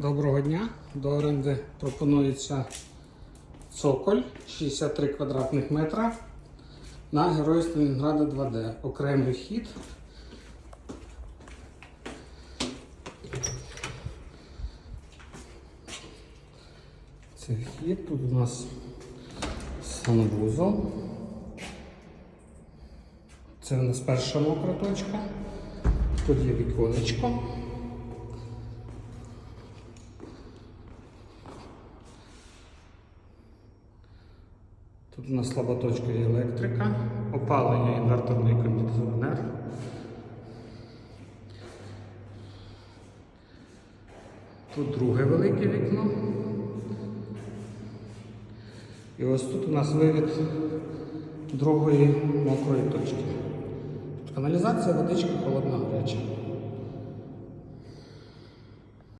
Доброго дня. До оренди пропонується цоколь 63 квадратних метра на Герої Сталінграда 2D. Окремий вхід. Це вхід. Тут у нас санвузол. Це у нас перша мокра точка. Тут є віконечко. Тут у нас слаба точка і електрика, опалення інверторний кондиціонер. Тут друге велике вікно. І ось тут у нас вивід другої мокрої точки. Каналізація, водичка холодна гаряча.